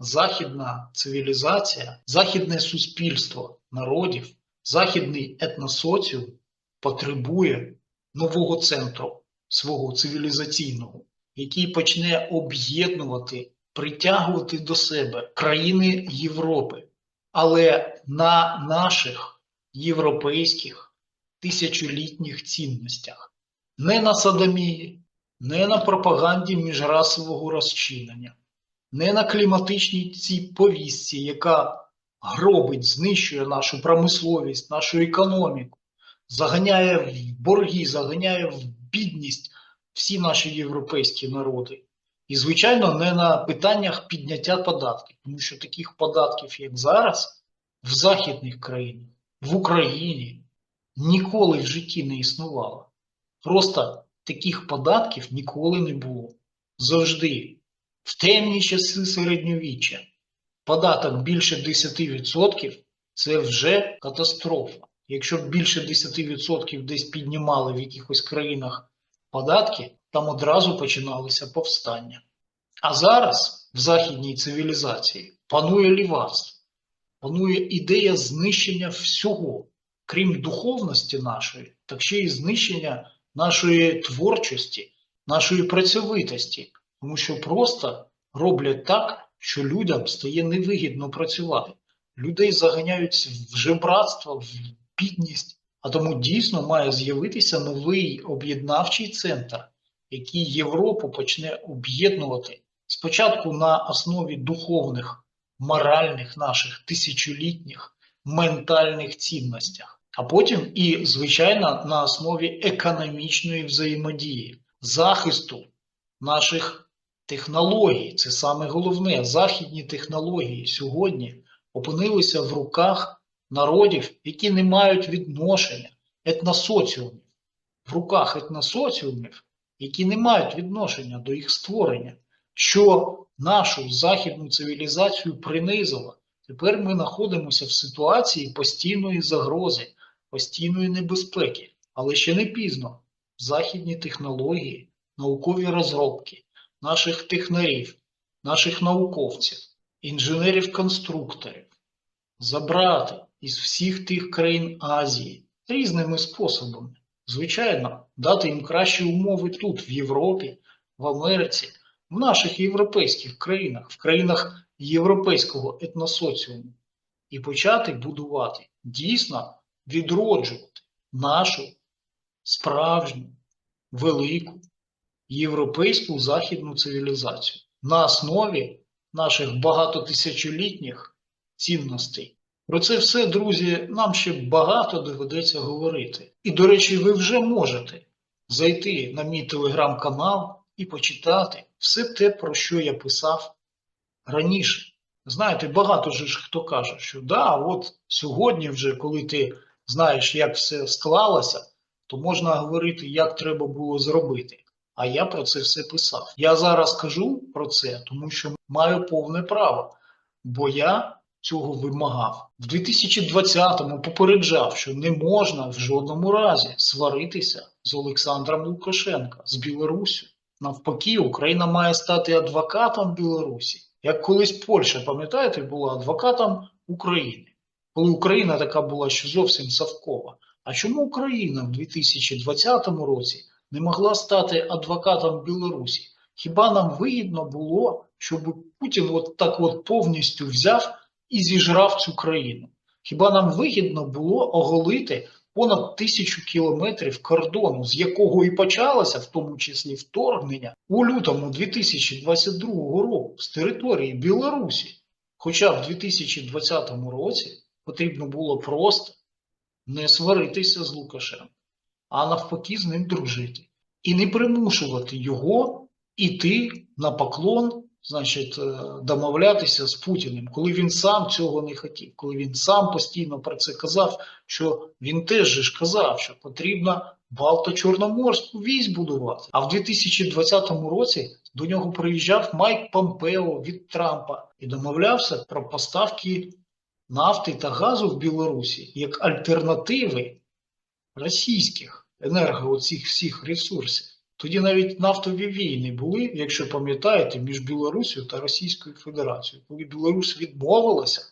західна цивілізація, західне суспільство народів, західний етносоціум потребує нового центру свого цивілізаційного, який почне об'єднувати, притягувати до себе країни Європи, але на наших європейських тисячолітніх цінностях, не на садомії, не на пропаганді міжрасового розчинення, не на кліматичній цій повістці, яка гробить, знищує нашу промисловість, нашу економіку, заганяє в борги, заганяє в бідність всі наші європейські народи. І, звичайно, не на питаннях підняття податків, тому що таких податків, як зараз, в західних країнах, в Україні ніколи в житті не існувало. Просто таких податків ніколи не було. Завжди. В темні часи середньовіччя податок більше 10% це вже катастрофа. Якщо більше 10% десь піднімали в якихось країнах податки, там одразу починалися повстання. А зараз в західній цивілізації панує лівацтво, панує ідея знищення всього, крім духовності нашої, так ще й знищення нашої творчості, нашої працьовитості, тому що просто роблять так, що людям стає невигідно працювати. Людей заганяють в жебратство, в бідність, а тому дійсно має з'явитися новий об'єднавчий центр, який Європу почне об'єднувати спочатку на основі духовних, моральних наших тисячолітніх ментальних цінностях, а потім і, звичайно, на основі економічної взаємодії, захисту наших технологій. Це саме головне. Західні технології сьогодні опинилися в руках народів, які не мають відношення етносоціумів, в руках етносоціумів, які не мають відношення до їх створення, що нашу західну цивілізацію принизило. Тепер ми знаходимося в ситуації постійної загрози, постійної небезпеки, але ще не пізно. Західні технології, наукові розробки наших технарів, наших науковців, інженерів-конструкторів забрати із всіх тих країн Азії різними способами. Звичайно, дати їм кращі умови тут, в Європі, в Америці, в наших європейських країнах, в країнах європейського етносоціуму і почати будувати, дійсно відроджувати нашу справжню, велику європейську західну цивілізацію на основі наших багатотисячолітніх цінностей. Про це все, друзі, нам ще багато доведеться говорити. І, до речі, ви вже можете зайти на мій телеграм-канал і почитати все те, про що я писав раніше. Знаєте, багато ж хто каже, що да, от сьогодні, вже, коли ти знаєш, як все склалося, то можна говорити, як треба було зробити. А я про це все писав. Я зараз кажу про це, тому що маю повне право, бо я цього вимагав. В 2020-му попереджав, що не можна в жодному разі сваритися з Олександром Лукашенка, з Білоруссю. Навпаки, Україна має стати адвокатом Білорусі. Як колись Польща, пам'ятаєте, була адвокатом України, коли Україна така була, що зовсім совкова. А чому Україна в 2020 році не могла стати адвокатом Білорусі? Хіба нам вигідно було, щоб Путін от так от повністю взяв і зіжрав цю країну? Хіба нам вигідно було оголити понад тисячу кілометрів кордону, з якого і почалося, в тому числі вторгнення, у лютому 2022 року з території Білорусі? Хоча в 2020 році потрібно було просто не сваритися з Лукашенком, а навпаки з ним дружити. І не примушувати його іти на поклон, значить, е, домовлятися з Путіним, коли він сам цього не хотів, коли він сам постійно про це казав, що він теж ж казав, що потрібно Балто-Чорноморську військ будувати. А в 2020 році до нього приїжджав Майк Помпео від Трампа і домовлявся про поставки нафти та газу в Білорусі як альтернативи російських енерго оцих всіх ресурсів. Тоді навіть нафтові війни були, якщо пам'ятаєте, між Білорусією та Російською Федерацією, коли Білорусь відмовилася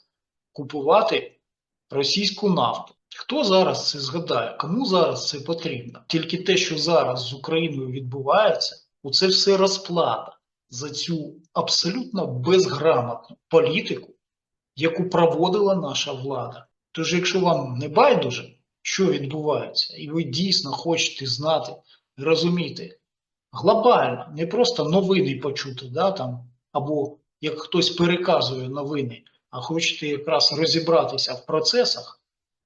купувати російську нафту. Хто зараз це згадає? Кому зараз це потрібно? Тільки те, що зараз з Україною відбувається, у це все розплата за цю абсолютно безграмотну політику, яку проводила наша влада. Тож, якщо вам не байдуже, що відбувається, і ви дійсно хочете знати, розуміти глобально, не просто новини почути, да, там, або як хтось переказує новини, а хочете якраз розібратися в процесах,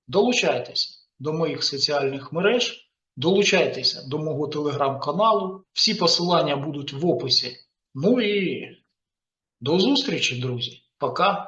долучайтеся до моїх соціальних мереж, долучайтеся до мого телеграм-каналу. Всі посилання будуть в описі. Ну і до зустрічі, друзі. Пока.